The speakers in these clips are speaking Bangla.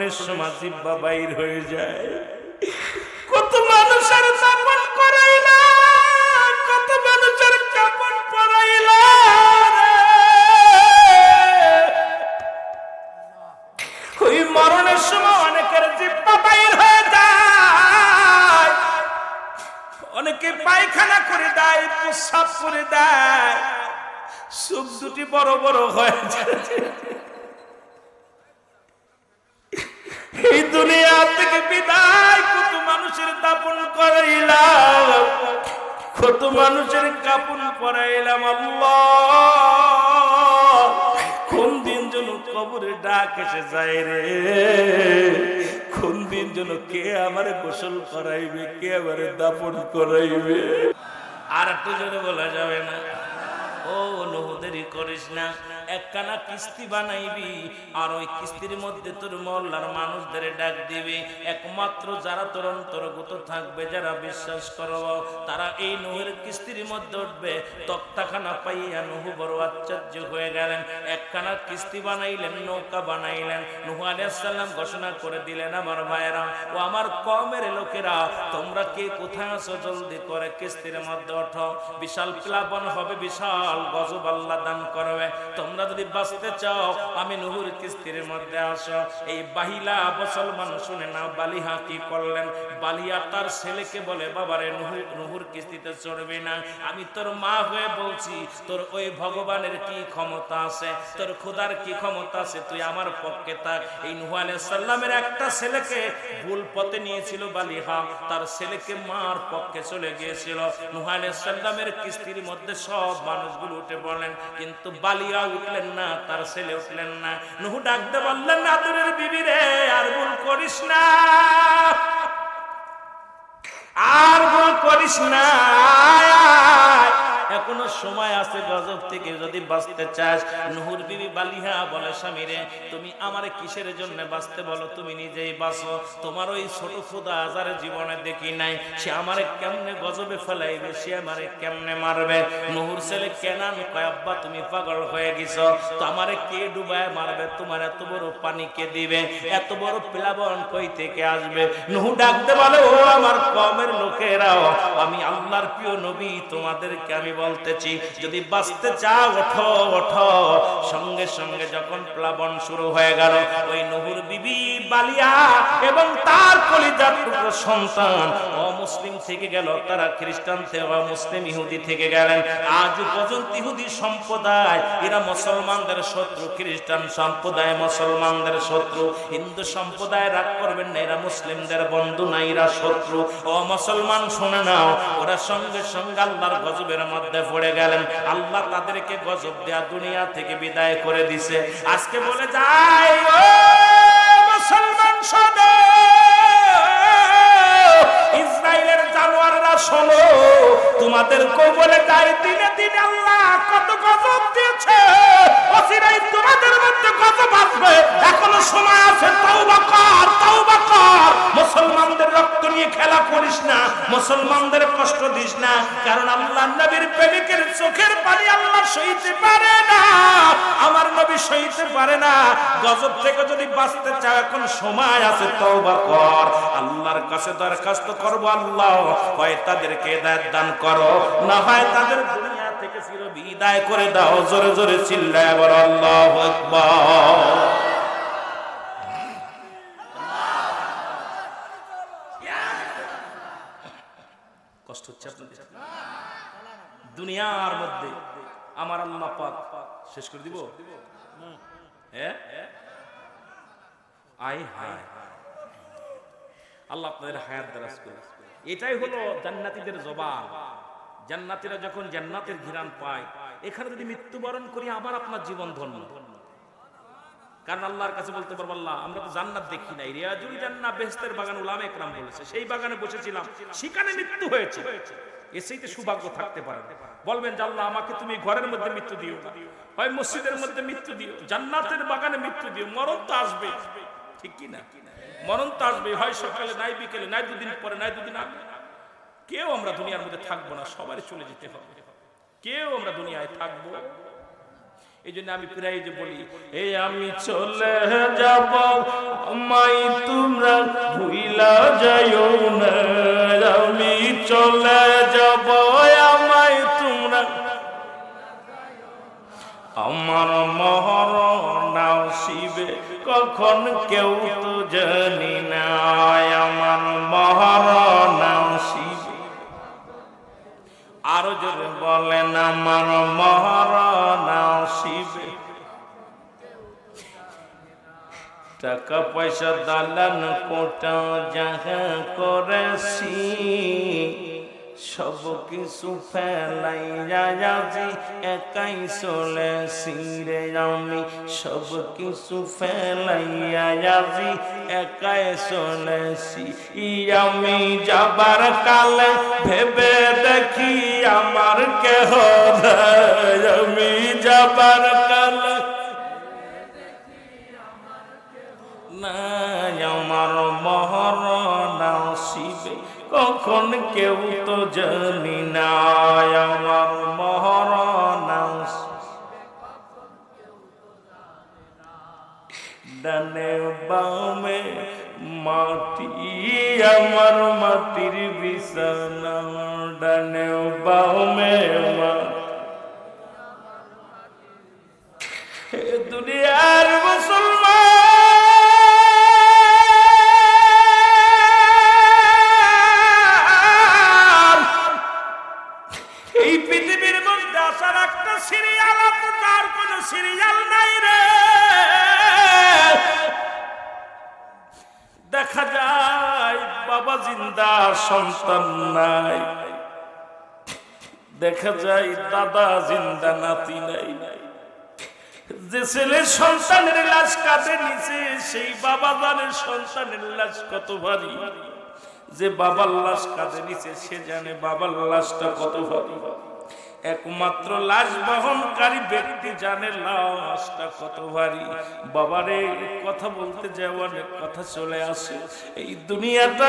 মরণের সময় জিব্বা বাইর হয়ে যায়। কত মানুষের দাপন করাইলা কত মানুষের কাপন পরাইলা ওই মরণের সময় অনেকের জিব্বা বাইর হয়ে যায়। অনেকে পায়খানা করে দেয় প্রসাব করে দেয়। সুখ দুটি বড় বড় হয়ে যায়। কত মানুষের কাপড় পরাইলাম আল্লাহ। কোন দিন যেন কবরে ডাক এসে যায় রে। কোন দিন যেন কে আমার গোসল করাইবে, কে আমার দাপন করাইবে। আর একটু জন্য বলা যাবে না। ও অনুভূতেরই করিস না। একখানা কিস্তি বানাইবি, আর ওই কিস্তির মধ্যে তোর মহল্লার মানুষদের ডাক দিবি। একমাত্র যারা তোর অন্তর্গত থাকবে, যারা বিশ্বাস করব, তারা এই নহরের কিস্তির মধ্যে উঠবে। তক্তাখানা পাইয়া নহু বড় আশ্চর্য হয়ে গেলেন। একখানা কিস্তি বানাইলেন, নৌকা বানাইলেন। নহু আলাইসাল্লাম ঘোষণা করে দিলেন, আমার ভাইয়েরা ও আমার কমের লোকেরা, তোমরা কে কোথায় আছো? জলদি করে কিস্তির মধ্যে ওঠো। বিশাল প্লাবন হবে, বিশাল গজব আল্লাহ দান করবে। তোমরা যদি বাঁচতে চাও, আমি নুহুর কিস্তির মধ্যে আসো। এই বাহিলা মুসলমান শুনে না, বালিহা কি করলেন? বালিয়া তার ছেলেকে বলে, বাবারে, নুহুর কিস্তিতে চড়বে না। আমি তোর মা হয়ে বলছি, তোর ওই ভগবানের কি ক্ষমতা আছে? তোর খোদার কি ক্ষমতা আছে? তুই আমার পক্ষে থাক। এই নুহু সালামের একটা ছেলেকে ভুল পথে নিয়েছিল বালিহা। তার ছেলেকে মার পক্ষে চলে গিয়েছিল। নুহু সালামের কিস্তির মধ্যে সব মানুষগুলো উঠে পড়লেন, কিন্তু বালিয়া উঠলেন না, তার ছেলে উঠলেন না। নুহু ডাকতে বললেন না তোরের বিবি রে, আর ভুল করিস না। আর করিস না। এখনও সময় আছে গজব থেকে যদি বাঁচতে চাস। নুহুর বিবি বালিহা বলে, স্বামী রে, তুমি আমারে কিসের জন্য বাঁচতে বলো? তুমি নিজেই বাঁচো। তোমার ওই ছোট খোদা আজার জীবনে দেখি নাই। সে আমারে কেমনে গজবে ফেলাইবে? সে আমারে কেমনে মারবে? নুহুর ছেলে কেনান কয়, আব্বা, তুমি পাগল হয়ে গেছো। তো আমারে কে ডুবায় মারবে? তোমার এত বড় পানি কে দিবে? এত বড় প্লাবন কই থেকে আসবে? নুহু ডাকতে বলে, ও আমার কমের লোকেরাও, আমি আল্লাহর প্রিয় নবী, তোমাদেরকে আমি বলতেছি, যদি বাঁচতে চাও, ওঠো ওঠো। সঙ্গে সঙ্গে যখন প্লাবন শুরু হয়ে গেল, ওই নহুর বিবি বালিয়া এবং তার রাগ করবেন না, এরা মুসলিমদের বন্ধু না, এরা শত্রু। ও মুসলমান, শুনে নাও, ওরা সঙ্গে সঙ্গে আল্লাহর গজবের মধ্যে পড়ে গেলেন। আল্লাহ তাদেরকে গজব দেয়া দুনিয়া থেকে বিদায় করে দিছে। আজকে বলে ও শোনো, তোমাদের কবলে যায় দিনে দিনে আল্লাহ কত গজব দিয়েছে। অচিরাই তোমাদের মধ্যে গজব আসবে। এখনও সময় আছে, তওবা কর তওবা কর। মুসলমানদের রক্ত নিয়ে খেলা করিস না, মুসলমানদের কষ্ট দিস না, কারণ আল্লাহ নবীর প্রেমিকের চোখের পানি আল্লাহ সইতে পারে না। আমার নবী সইতে পারে না। গজব থেকে যদি বাঁচতে চাও এখন সময় আছে, তওবা কর। আল্লাহর কাছে দরখাস্ত করব আল্লাহ। হয় তাদেরকে হেদায়েত দান করো, না হয় তাদের দুনিয়া থেকে চির বিদায় করে দাও। জোরে জোরে চিল্লায় বলো, আল্লাহু আকবার। দুনিয়ার মধ্যে আমার আল্লাহ পাক শেষ করে দিব? আয় হায়। আল্লাহ আপনাদের হায়াত দারাজ করে এটাই হলো জান্নাতীদের জবান। জান্নাতীরা যখন জান্নাতের ঘিরান পায়, এখানে যদি মৃত্যুবরণ করি আবার আপনার জীবন ধন্য। কারণ আল্লাহর কাছে বলতে পারব, আল্লাহ, আমরা তো জান্নাত দেখি নাই। রিয়াজুল জান্নাত বেহেশতের বাগান উলামা একরাম বলেছে। সেই বাগানে বসেছিলাম। সেখানে মৃত্যু হয়েছে। এসেইতে সৌভাগ্য থাকতে পারে বলবেন যে আল্লাহ, আমাকে তুমি ঘরের মধ্যে মৃত্যু দিও। হয় মসজিদের মধ্যে মৃত্যু দিও, জান্নাতের বাগানে মৃত্যু দিও, মরণ তো আসবে। ঠিক কি না? মরণ তো আসবে হয় সকালে, নাই বিকেলে, নাই দুদিন পরে, নাই দুদিন আগে। কেউ আমরা দুনিয়ার মধ্যে থাকব না, সবারই চলে যেতে হবে। কেউ আমরা দুনিয়ায় থাকব এই জন্য আমি প্রায় যে বলি এই আমি চলে যাব আমাই তোমরা ভুইলা যাইও না। আমি চলে যাব আমাই তোমরা আমার মহর নাও শিবে, কখন কেউ তো জানি না। আমার মহর নাও আরও জোরে বলেন আমার মহর নাও শিবে টাকা পয়সা দালান কোটা যাহা করেছি। সব কিছু ফেলাই একাই চলেছি রে আমি। সব কিছু ফেলাই একাই চলেছি ই আমি। যাবার কালে ভেবে দেখি আমার কেহ। আমি যাবার কালে নাই। কখন কেউ তো জানি না, আমার মহরণা ডানে বামে মাটি, আমার মাটির বিছানা। ডানে বামে মাটি দুনিয়ার দেখা যায়, দাদা, জিন্দা, নাতি নাই। যে ছেলের সন্তানের লাশ কাঁধে নিচে সেই বাবা জানের সন্তানের লাশ কত ভারী। যে বাবার লাশ কাঁধে নিচে সে জানে বাবার লাশটা কত ভারী। একমাত্র লাশ বহনকারী ব্যক্তি জানে লাশটা কত ভারী। বাবারে, কথা বলতে অনেক কথা চলে আসে। এই দুনিয়াটা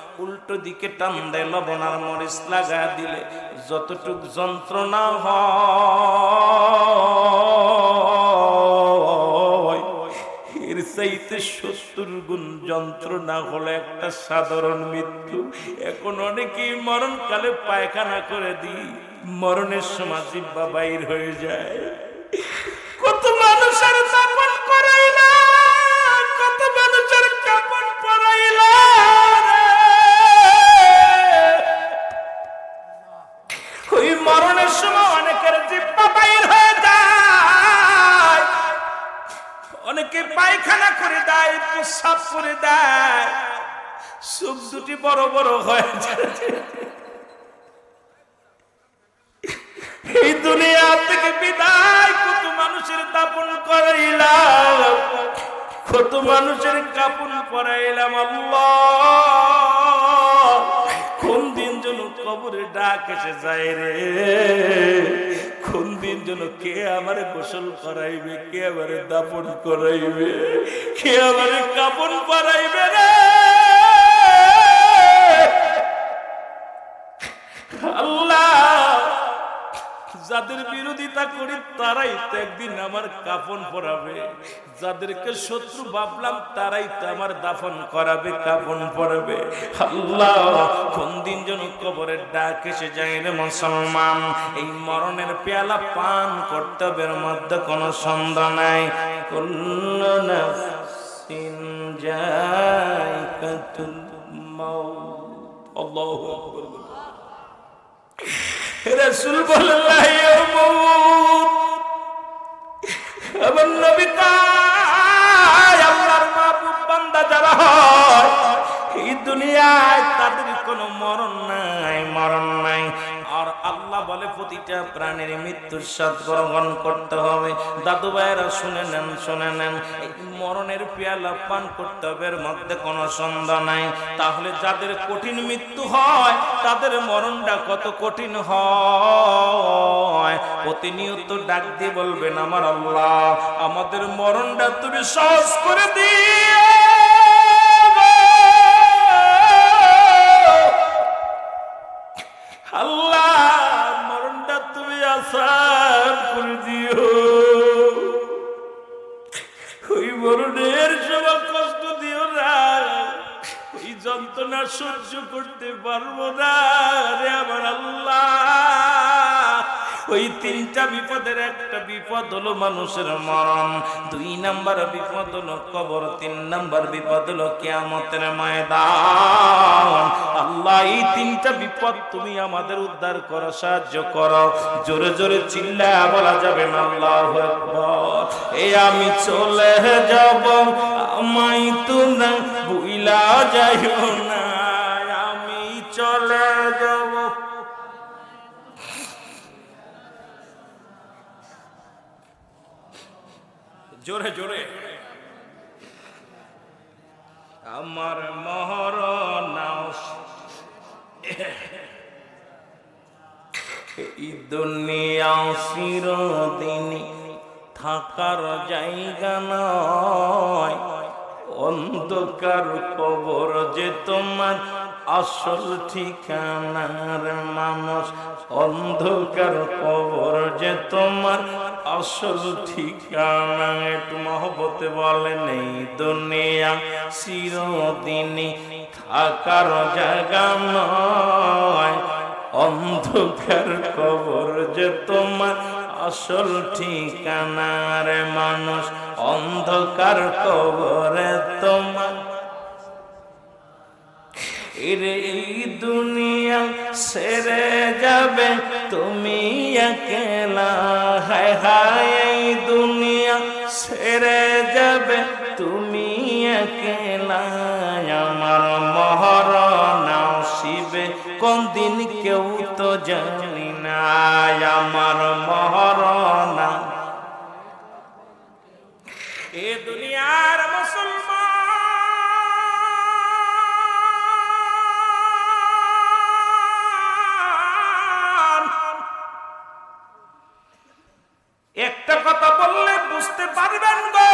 উল্টো দিকে টান দেয় লবণার মরিচ লাগা দিলে যতটুক যন্ত্রণা হয় সত্তর গুণ যন্ত্রণা হলো একটা সাধারণ মৃত্যু। এখন অনেকেই মরণকালে পায়খানা করে দিই, মরণের সময় জিব্বা বাইর হয়ে যায়। অনেকে পায়খানা করে দেয় প্রসাব করে দেয়। চোখ দুটি বড় বড় হয়ে এই দুনিয়া থেকে বিদায় কত মানুষের দাপন করাইলাম, কত মানুষের কাপন করাইলাম, আল্লাহ। কোন দিন যেন কবরে ডাক এসে যায় রে। কোন দিন যেন কে আমার গোসল করাইবে, কে আমার দাপন করাইবে, কে আমার কাপন করাইবে আল্লাহ! যাদের বিরোধিতা করি তারাই তো একদিন আমার কাফন পরাবে। যাদেরকে শত্রু ভাবলাম তারাই তো আমার দাফন করাবে, কাফন পরাবে। আল্লাহ, কোন দিন যেন কবরের ডাক এসে যায় রে মুসলমান। এই মরণের পেয়ালা পান কর্তব্যের মধ্যে কোনো সন্দেহ নাই। কুল্লু নাফসিন আল্লাহু আকবার। রসুল আমার নবী আল্লাহর মাহবুব বান্দা যারা হয়, এই দুনিয়ায় তাদের কোনো মরণ নাই মরণ নাই। বলে প্রতিটা প্রাণীর মৃত্যুর স্বাদ গ্রহণ করতে হবে। দাদু ভাইয়েরা শুনে নেন শুনে নেন। মরণের পেয়ালা পান করতে হবে, এর মধ্যে কোনো সন্দেহ নাই। তাহলে যাদের কঠিন মৃত্যু হয়, তাদের মরণটা কত কঠিন হয়? প্রতিনিয়ত ডাক দিয়ে বলবেন, আমার আল্লাহ, আমাদের মরণটা তুমি সহজ করে দিও। দিও। কষ্ট দিও না। যন্ত্রণা সহ্য করতে পারব না রে আমার আল্লাহ। ওই তিনটা বিপদের একটা বিপদ হলো মানুষের মরণ। দুই নাম্বার বিপদ হলো কবর, তিন নাম্বার বিপদ হলো কেয়ামতের ময়দান। আল্লাহ, এই তিনটা বিপদ তুমি আমাদের উদ্ধার করো, সাহায্য করো। জোরে জোরে চিল্লা বলা যাবে না, আল্লাহ এ আমি চলে যাব আমাই তো না বুইলা যাইও না। আমি চলে যাব। জোরে জোরে। আমার মহরণ এই দুনিয়া চিরদিনই থাকার জায়গা নয়। অন্ধকার কবর যে তোমার আসল ঠিকানার মানুষ। অন্ধকার কবর যে তোমার আসল ঠিকানা। একটু মহবতে বলেন এই দুনিয়া। চিরদিনই থাকার জায়গা নয়। অন্ধকার কবর যে তোমার আসল ঠিকানার মানুষ। অন্ধকার কবরে তোমার এরে দুনিয়া সেরে যাবে। তুমি একলা, হায় হায় দুনিয়া সেরে যাবে। তুমি একলা, আমার মহরণ শিবে কোন দিন কেউ তো জানি না, আমার মহরণ এ কথা বললে বুঝতে পারবেন গো।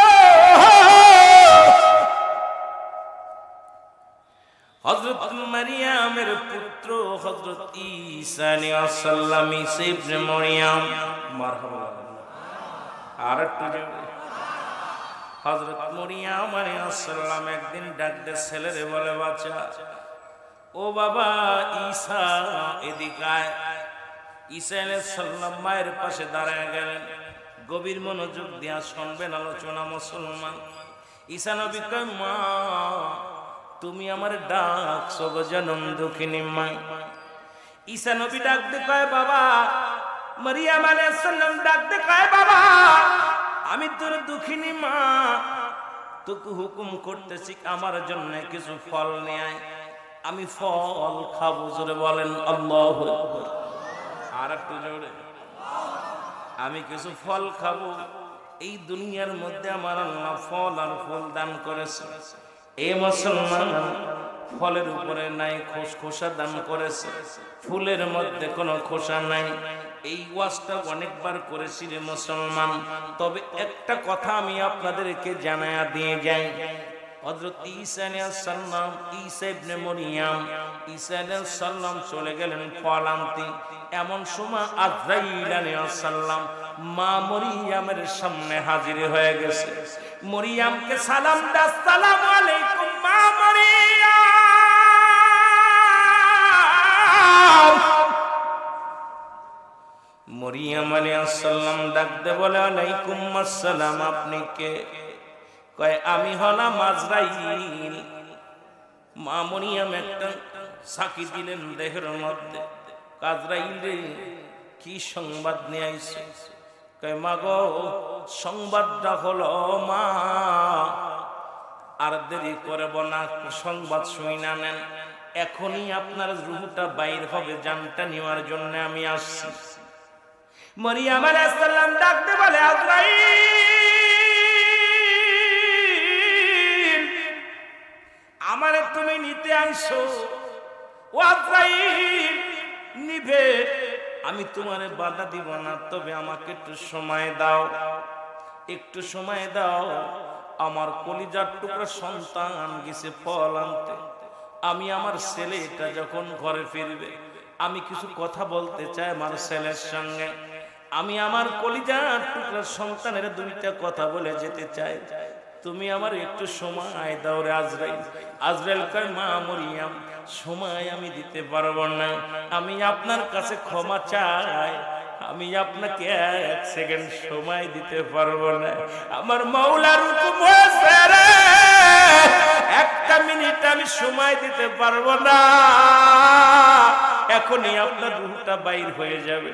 হযরত মারিয়ামের পুত্র ঈসা ইবনে মারহাবা। আর একটু জোরে। হযরত মরিয়াম একদিন ডাক দে, ছেলেরে বলে, বাচ্চা, ও বাবা, ঈসা এদিকে আয়। ঈসা মায়ের পাশে দাঁড়ায় গেলেন। গভীর মনোযোগ দিয়া শুনবেন আলোচনা মুসলমান। ঈসা নবী কয়, মা, তুমি আমার ডাক সব জনম দুঃখিনী মা। ঈসা নবী ডাক দে কয়, বাবা, মারিয়াম আলাইহিস সালাম ডাক দে কয়, বাবা, আমি তোর দুঃখিনী মা। তোকে হুকুম করতেছি আমার জন্য কিছু ফল নিয়ে আমি ফল খাব, জোরে বলেন, আল্লাহ আর একটু জোরে। আমি কিছু ফল খাব। এই দুনিয়ার মধ্যে আমার আল্লাহ ফল আর ফুল দান করেছে। এ মুসলমান ফলের উপরে নাই খোস খোসা দান করেছে। ফুলের মধ্যে কোনো খোসা নাই। এই ওয়াজটা অনেকবার করেছি রে মুসলমান। তবে একটা কথা আমি আপনাদেরকে জানায়া দিয়ে যাই। হযরত ঈসা আলাইহিস সালাম, ঈসা ইবনে মরিয়াম, ঈসা আলাইহিস সালাম চলে গেলেন ফল আনতে এমন সময় আজরাইল আলাইহিস মা মরিয়ামের সামনে হাজির হয়ে গেছে। মরিয়ামকে সালাম দা সালাম আলাইকুম মা মরিয়াম। মরিয়াম আলাইহিস সালাম ডাক দে, বলে, আলাইকুম আসসালাম, আপনি কে? কয়, আমি হলাম আজরাইল। মা মরিয়াম একটা সাকি দিলেন দেহের মধ্যে। কাজরাইল কি সংবাদ নিয়ে আইছে? মা গো সংবাদটা হলো মা, আর দেরি করব না, সংবাদ শুই না নেন। এখনই আপনার রুহটা বাইর হবে, জানটা নেওয়ার জন্য আমি আসছি। মরিয়াম আলাইহিস সালাম ডাকতে বলে, আজরাইল, আমারে তুমি নিতে আইছো। ও আজরাইল নিভে আমি তোমারে বাধা দিব না, তবে আমাকে একটু সময় দাও। একটু সময় দাও, আমার কলিজার টুকরা সন্তান গেছে ফল আনতে। আমি আমার ছেলে এটা যখন ঘরে ফিরবে, আমি কিছু কথা বলতে চাই আমার ছেলের সঙ্গে। আমি আমার কলিজার টুকরা সন্তানের দুইটা কথা বলে যেতে চাই। তুমি আমার একটু সময় দাও রে আজরাইল। আজরাইল কয়, মা মরিয়াম সময় আমি দিতে পারব না। আমি আপনার কাছে ক্ষমা চাই। আমি আপনাকে এক সেকেন্ড সময় দিতে পারব না। আমার মাওলার একটা মিনিট আমি সময় দিতে পারব না। এখনই আপনার রুহটা বাইর হয়ে যাবে।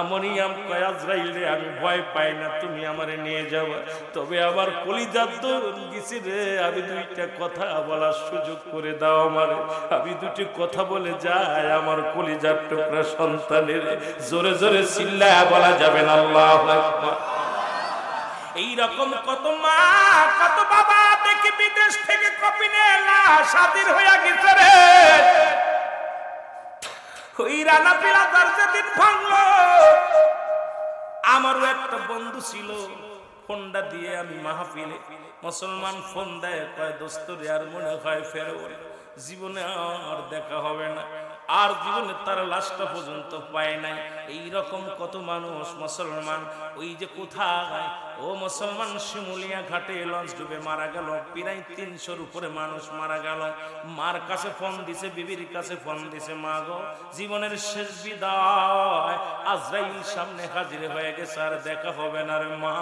আমনিয়াম কয়াজরাইল রে, আমি ভয় পাই না, তুমি আমারে নিয়ে যাও। তবে আমার কলিজার দরুন গেছি রে, আমি দুইটা কথা বলার সুযোগ করে দাও আমার। আমি দুটি কথা বলে যাই, আমার কলিজার টুকরা সন্তানের। জোরে জোরে চিল্লায় বলা যাবে না, আল্লাহ আকবার। এই রকম কত মা, কত বাবা দেখি বিদেশ থেকে কপিনে লাশ হাজির হইয়া গেছে রে। ওই রানা পিলা তার যেদিন আমারও একটা বন্ধু ছিল, ফোনটা দিয়ে আমি মাহফিলে মুসলমান ফোন দেয়, কয়, দোস্ত রে, আর মনে হয় ফেরো জীবনে আর দেখা হবে না। আর জীবনে তার লাশটা পর্যন্ত পায় নাই। এই রকম কত মানুষ মুসলমান, ওই যে কোথায়? ও মুসলমান শিমুলিয়া ঘাটে লঞ্চ ডুবে মারা গেল, প্রায় তিনশোর উপরে মানুষ মারা গেল। মার কাছে ফোন দিছে, বিবির কাছে ফোন দিছে, মা গো, জীবনের শেষ বিদায়। আজরাইল সামনে হাজির হয়ে গেছে, আর দেখা হবে না রে মা।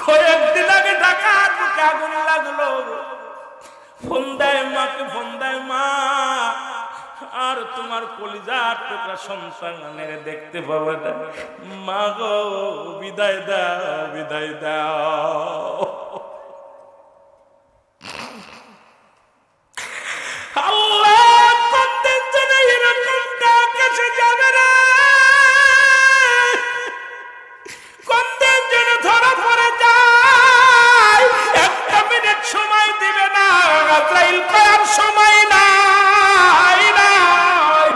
কয়েকদিন আগে ঢাকা আগুন লাগল। মা আর তোমার কলিজার টোকা সন্তানের দেখতে পাবে না। মা গো, বিদায় দা বিদায় দাও। আজরাইল কয়ার সময় নাই নাই।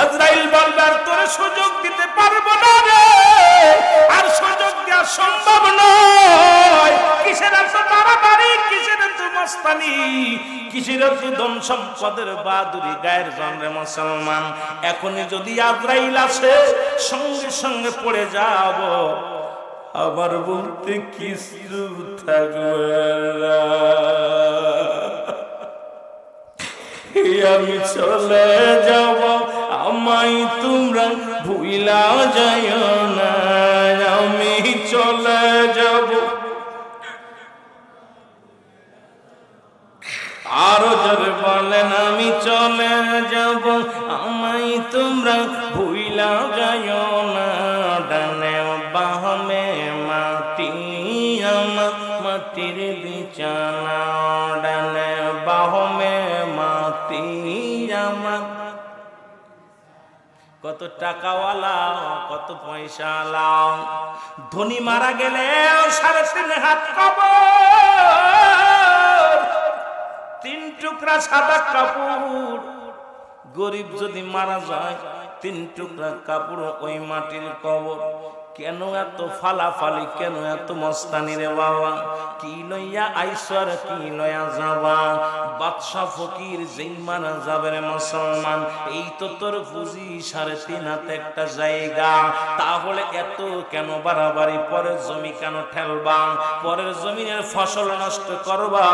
আজরাইল বলবে আর তোর সুযোগ দিতে পারব না রে। আর সুযোগ দেওয়া সম্ভব নয়। কিসের এত বাড়াবাড়ি কিসের এত মস্তানি, কিসের এত ধন সম্পদের বাদুরি গায়ের জন্মে মুসলমান, এখনই যদি আজরাইল আসে, সঙ্গে সঙ্গে পড়ে যাব। আবার বলতে কিছু থাকবে আমি চলে যাব আমাই তোমরা ভুইলা যায় না। আমি চলে যাব। আরও জোরে বলেন, আমি চলে যাব আমাই তোমরা ভুইলা যায় বিছানা ডানে বাহমে মাটি আমার কত টাকাওয়ালা কত পয়সাওয়ালা ধনী মারা গেলে সাড়ে তিন হাত কবর তিন টুকরা সাদা কাপড় গরিব যদি মারা যায় তিন টুকরা কাপড় ওই মাটির কবর কেন এত ফালাফালি, কেন এত মস্তানি রে বাবা? কি লইয়া আইসর কি লইয়া যাবা? বাদশা ফকির যেই মারা যাবে রে মুসলমান, এই তো তোর পুঁজি সাড়ে তিন হাতে একটা জায়গা। তাহলে এত কেন বাড়াবাড়ি? পরের জমি কেন ঠেলবা? পরের জমিনের ফসল নষ্ট করবা?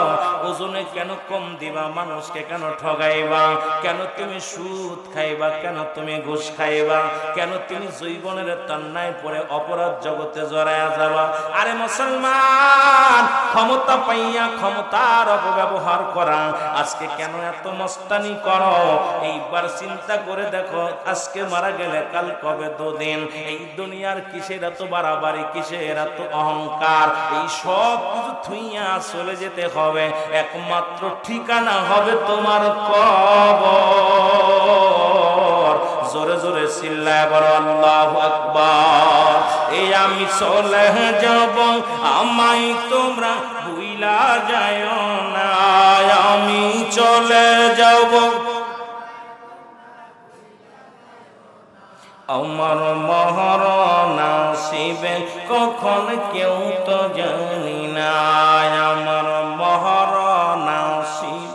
ওজনে কেন কম দিবা? মানুষকে কেন ঠগাইবা? কেন তুমি সুদ খাইবা? কেন তুমি ঘুষ খাইবা? কেন তুমি জৈবনের তন্নায় পরে অপরাধ জগতে জড়ায়া যাবা। আরে মুসলমান, ক্ষমতা পাইয়া ক্ষমতার অপব্যবহার করা। আজকে কেন এত মস্তানি করো? এইবার চিন্তা করে দেখো, আজকে মারা গেলে কাল কবে দুদিন? এই দুনিয়ার কিসের এত বাড়াবাড়ি, কিসের এত অহংকার? এই সব কিছু থুইয়া চলে যেতে হবে। একমাত্র ঠিকানা হবে তোমার কবর। জোরে জোরে চিল্লায় বড় আল্লাহ আকবার। এই আমি চলে যাব আমাই তোমরা ভুইলা যায় না। আমি চলে যাব। আমার মহারণা শিবে কখন কেউ তো জানি না। আমার মহারণা শিব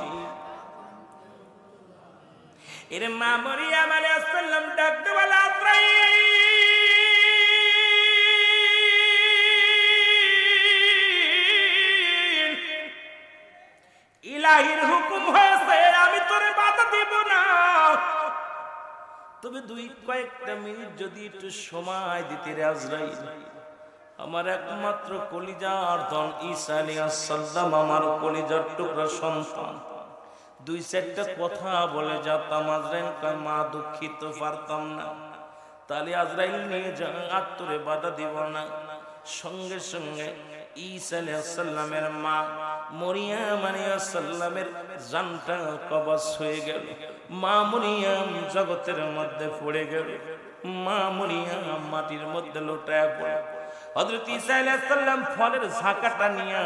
এর মা মরিয়াম আলাইহিস ইলাহির হুকুম হয়েছে, আমি তোরে বাধা দিব না। তবে দুই কয়েকটা মিনিট যদি একটু সময় দিতে রে আমার একমাত্র কলিজার ধন ঈসা আলাইহিস আমার কলিজার টুকরা সন্তান। দুই চারটা কথা বলে যাতাম আজরাইল মা দুঃখিত, পারতাম না। তাহলে আজরাইল নিয়ে যা, আর তোরে বাধা দিব না। সঙ্গে সঙ্গে আলাইহিস মা মরিয়াম আলাইহিস জানটা কবজ হয়ে গেল। মা মরিয়াম জগতের মধ্যে পড়ে গেল। মা মরিয়াম মাটির মধ্যে লোটায় পড়ে। হযরত ঈসা আলাইহিস সালাম ফলের ঝাঁকাটা নিয়ে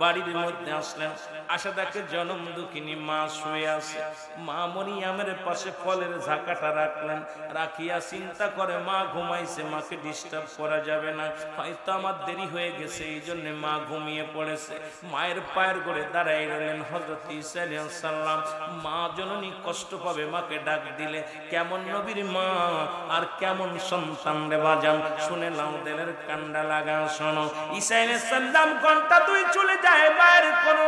বাড়ির মধ্যে আসলেন। আসা দেখে জনম দুঃখিনী মা শুয়ে আছে। মা মরিয়ামের পাশে ফলের ঝাঁকাটা রাখলেন। রাখিয়া চিন্তা করে মা ঘুমাইছে, মাকে ডিস্টার্ব করা যাবে না। হয়তো আমার দেরি হয়ে গেছে এই জন্য মা ঘুমিয়ে পড়েছে। মায়ের পায়ের গড়ে দাঁড়াই রইলেন হজরত সাল্লাম মা জননী কষ্ট পাবে, মাকে ডাক দিলে, কেমন নবীর মা? আর কেমন সন্তান রে বাজান? শুনে লাউদেলের কান্ডা লাগা, শোনো। ইসাইল সাল্লাম ঘণ্টা তুই চলে যায়, মায়ের কোনো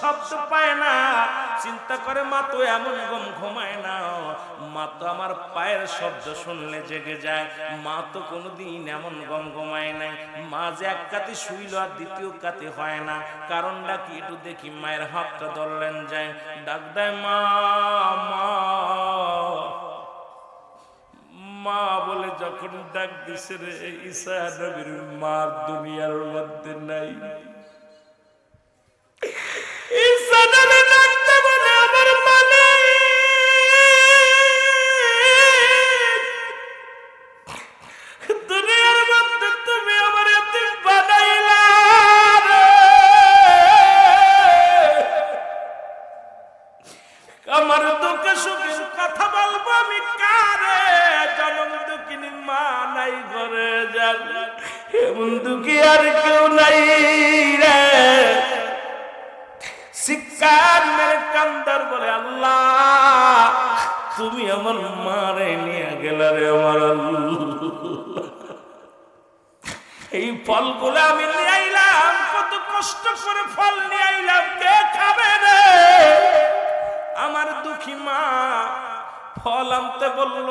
শব্দ পায় না। চিন্তা করে, মা, তো এমন গম ঘুমায় না। মা, তো আমার পায়ের শব্দ শুনলে জেগে যায়। মা, তো কোনোদিন এমন গম ঘুমায় নাই। মা যে এক কাতে শুইল আর দ্বিতীয় কাতে হয় না। কারণটা কি একটু দেখি, মায়ের হাতটা ধরলেন যায়। ডাক দেয়, মা মা। মা বলে, যখন ডাক দিছে রে ঈসা নবীর মার দুনিয়ার মধ্যে নাই। ফল আনতে বলল।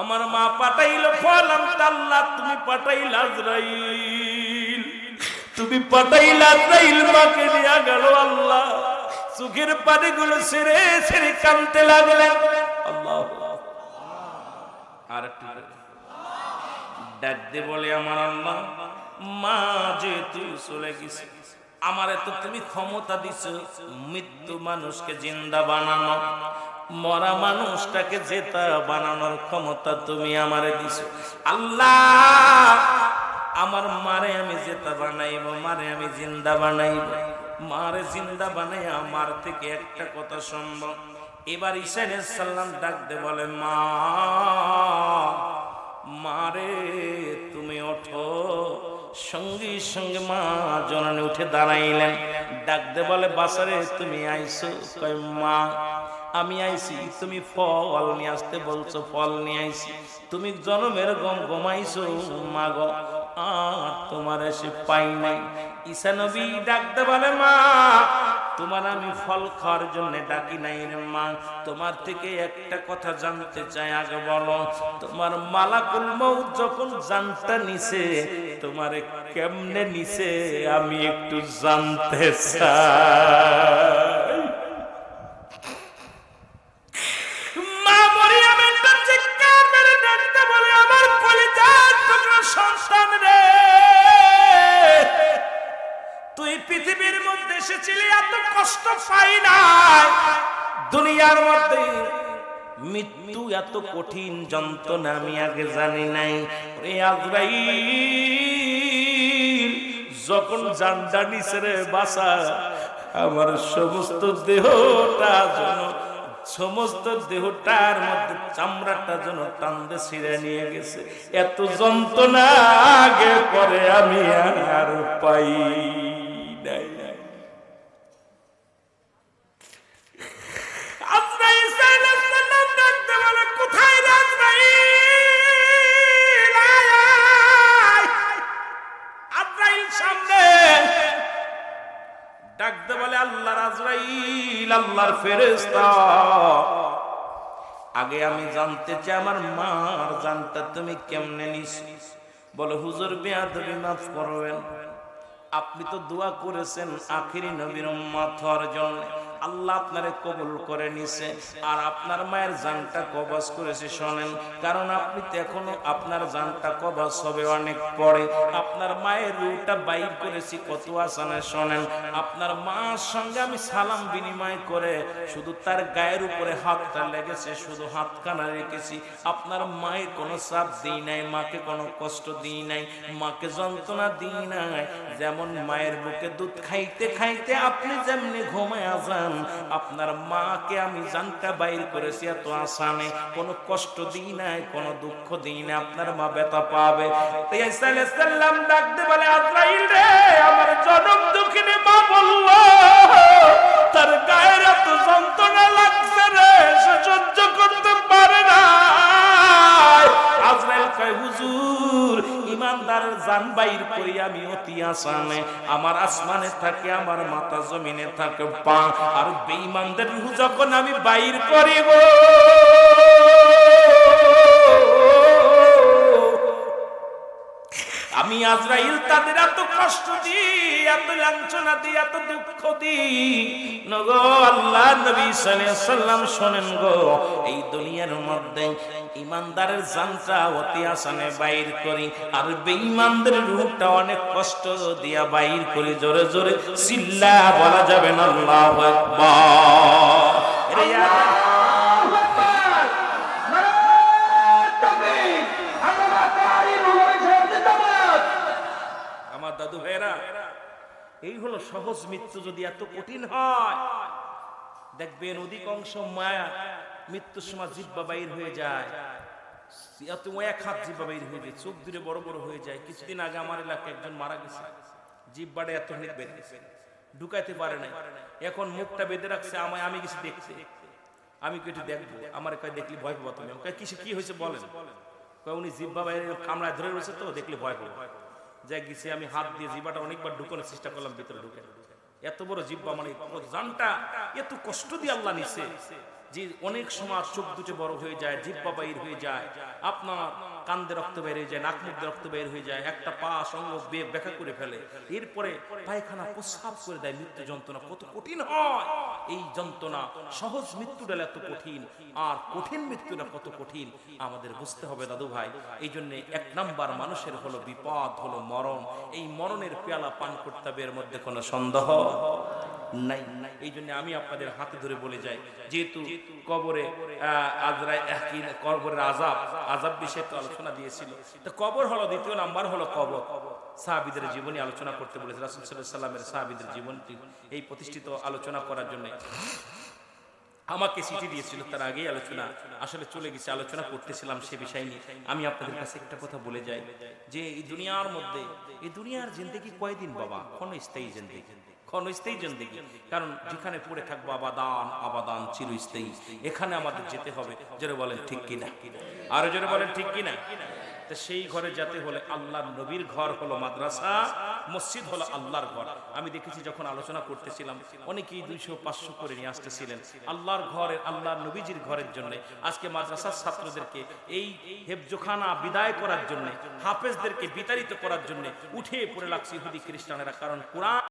আমার মা পাঠাইলো, ফল আনতে আল্লাহ, তুমি পাঠাইলা আজরাইল। তুমি পাঠাইলা আজরাইল, মাকে নিয়ে গেল আল্লাহ। চোখের পানিগুলো ছেড়ে ছেড়ে কানতে লাগলেন। আল্লাহ আর একটু ডাক বলে, আমার আল্লাহ, মা যে তুই চলে গেছিস আমার তো তুমি ক্ষমতা দিছ, মৃত্যু মানুষকে জিন্দা বানানো। মরা মানুষটাকে জেতা বানানোর ক্ষমতা তুমি আমারে দিছ। আল্লাহ, আমার মারে আমি জেতা বানাইব, মারে আমি জিন্দা বানাইব। মারে জিন্দা বানাই আমার থেকে একটা কথা সম্ভব এবার ঈশা সাল্লাম ডাক দে বলে, মা, মারে, তুমি ওঠো। সঙ্গে সঙ্গে মা জননে উঠে দাঁড়াইলেন। ডাকতে বলে, বাসারে, তুমি আইসো। কয়, মা আমি আইছি, তুমি ফল নিয়ে আসতে বলছো, ফল নিয়ে আইছি। তুমি জনমের গম গমাইছো মা গো আর তোমার এসে পাই নাই। ঈশা নবী ডাকতে বলে মা, তোমার আমি ফল খাওয়ার জন্য ডাকি নাই রে মা। তোমার থেকে একটা কথা জানতে চাই, আগে বলো। তোমার মালাকুল মৌত যখন জানটা নিছে, তোমারে কেমনে নিছে, আমি একটু জানতে চাই। তুই পৃথিবীর মধ্যে এসেছিলি, এত কষ্ট পাই নাই। দুনিয়ার মধ্যে মৃত্যু এত কঠিন যন্ত্রণা, আমি আগে জানি নাই। রে আজরাইল, যখন জানটা নিছে রে বাসা, আমার সমস্ত দেহটা যেন, সমস্ত দেহটার মধ্যে চামড়াটা যেন টান্দে ছিঁড়ে নিয়ে গেছে। এত যন্ত্রণা আগে পরে আমি আর পাই। আল্লাহর ফেরেস্তা আগে আমি জানতে চাই, আমার মার জানটা তুমি কেমনে নিস বলে, হুজুর বেয়াদবি মাফ করবেন। আপনি তো দোয়া করেছেন আখিরি নবীর মাথার জন্য। আল্লাহ আপনারে কবুল করে নিছে। আর আপনার মায়ের জানটা কবজ করেছে, শোনেন। কারণ আপনি তো এখনও আপনার জানটা কবজ হবে অনেক পরে। আপনার মায়ের রুটা বাইর করেছি কত আসানে, শোনেন। আপনার মার সঙ্গে আমি সালাম বিনিময় করে শুধু তার গায়ের উপরে হাতটা লেগেছে, শুধু হাতখানা রেখেছি। আপনার মায়ের কোনো চাপ দিই নাই, মাকে কোনো কষ্ট দিই নাই, মাকে যন্ত্রণা দিই নাই। যেমন মায়ের বুকে দুধ খাইতে খাইতে আপনি যেমনি ঘুমায় যান আপনার মাকে আমি জানটা বাইর করেছি, এত আসানে। কোনো কষ্ট দিই নাই, কোনো দুঃখ দিই না আপনার মা ব্যথা পাবে। বলে আমার জনম মা বলল, তার গায়ের এত যন্ত্রণা লাগছে রে, সে সহ্য করতে পারে না আজরাইল কয়, হুজুর ইমানদারের জান বাইর করি আমি অতি আসানে। আমার আসমানে থাকে, আমার মাথা জমিনে থাকে, পা। আর বেঈমানদের রূহ যখন আমি বাইর করিব, আমি আজরাইল তাদের এত কষ্ট দিই, এত লাঞ্ছনা দিই, এত দুঃখ দিই। নগো আল্লাহ নবী সাল্লাম শোনেন গো, এই দুনিয়ার মধ্যে ইমানদারের জানটা অতি আসানে বাইর করি, আর বেঈমানদের রূপটা অনেক কষ্ট দিয়া বাইর করি। জোরে জোরে চিল্লা বলা যাবে না, আল্লাহু আকবার। দাদু ভাইরা এই হলো সহজ মৃত্যু যদি এত কঠিন হয়। দেখবেন অধিকাংশ মায়া মৃত্যুর সময় জিব্বা বাইর হয়ে যায়। এত এক হাত জিব্বা বাইর হয়ে যায় চোখ দূরে বড় বড় হয়ে যায়। কিছুদিন আগে আমার এলাকায় একজন মারা গেছে। জিব্বাটা এত হেঁট গেছে। ঢুকাইতে পারে নাই। এখন মুখটা বেঁধে রাখছে আমায় আমি কিছু দেখতে। আমি কেটে দেখব। আমার কয় দেখলি ভয় পাবো তুমি। কই, কিসে কি হয়েছে বলেন? কয়, উনি জিব্বা বাইরে কামড়ায় ধরে রয়েছে তো দেখলে ভয় পাবো। যাই গেছি আমি হাত দিয়ে জিব্বাটা অনেকবার ঢুকানোর চেষ্টা করলাম ভিতরে ঢুকে। এত বড় জিব্বা মানে জানটা এত কষ্ট দিয়ে আল্লাহ নিছে। যে অনেক সময় চোখ দুটো বড় হয়ে যায় জিব্বা বাইর হয়ে যায়, আপনার কান্দে রক্ত বের হয়ে যায়, নাক মুখ রক্ত বের হয়ে যায়, একটা পা সঙ্গ বে- ব্যাখ্যা করে ফেলে। এরপরে পায়খানা প্রস্রাব করে দেয় মৃত্যু যন্ত্রণা। কত কঠিন হয়। এই যন্ত্রণা, সহজ মৃত্যুটা এত কঠিন, আর কঠিন মৃত্যুটা কত কঠিন, আমাদের বুঝতে হবে দাদু ভাই। এই জন্য এক নাম্বার মানুষের হলো বিপদ, হলো মরণ। এই মরণের পেয়ালা পান করতে হবে, এর মধ্যে কোনো সন্দেহ? নাই। এই জন্য আমি আপনাদের হাতে ধরে বলে যাই যেহেতু কবরে কবরের আজাব আজাব বিষয়ে তো আলোচনা দিয়েছিল। তো কবর হলো দ্বিতীয় নাম্বার হলো কবর। সাহাবিদের জীবনী আলোচনা করতে বলেছে রাসুল সাল্লাহ সাল্লামের সাহাবিদের জীবনটি এই প্রতিষ্ঠিত আলোচনা করার জন্য। আমাকে চিঠি দিয়েছিল তার আগেই আলোচনা আসলে চলে গেছে আলোচনা করতেছিলাম সে বিষয় নিয়ে। আমি আপনাদের কাছে একটা কথা বলে যাই যে এই দুনিয়ার মধ্যে এই দুনিয়ার জিন্দেগি কয়দিন বাবা? ক্ষণস্থায়ী জিন্দেগি। ক্ষণস্থায়ী কারণ যেখানে পড়ে থাকব আবাদান আবাদান চিরস্থায়ী। এখানে আমাদের যেতে হবে। বলেন, ঠিক কিনা? আরও বলেন, ঠিক কিনা? সেই ঘরে যেতে হলে নবীর ঘর হলো মাদ্রাসা, মসজিদ হলো আল্লাহর ঘর। আমি দেখেছি যখন আলোচনা করতেছিলাম, অনেকেই দুইশো, পাঁচশো করে নিয়ে আসতেছিলেন আল্লাহর ঘরের, আল্লাহর নবীজির ঘরের জন্য। আজকে মাদ্রাসার ছাত্রদেরকে এই হেফজোখানা বিদায় করার জন্য, হাফেজদেরকে বিতাড়িত করার জন্য উঠে পড়ে লাগছে ইহুদি খ্রিস্টানেরা। কারণ কোরআন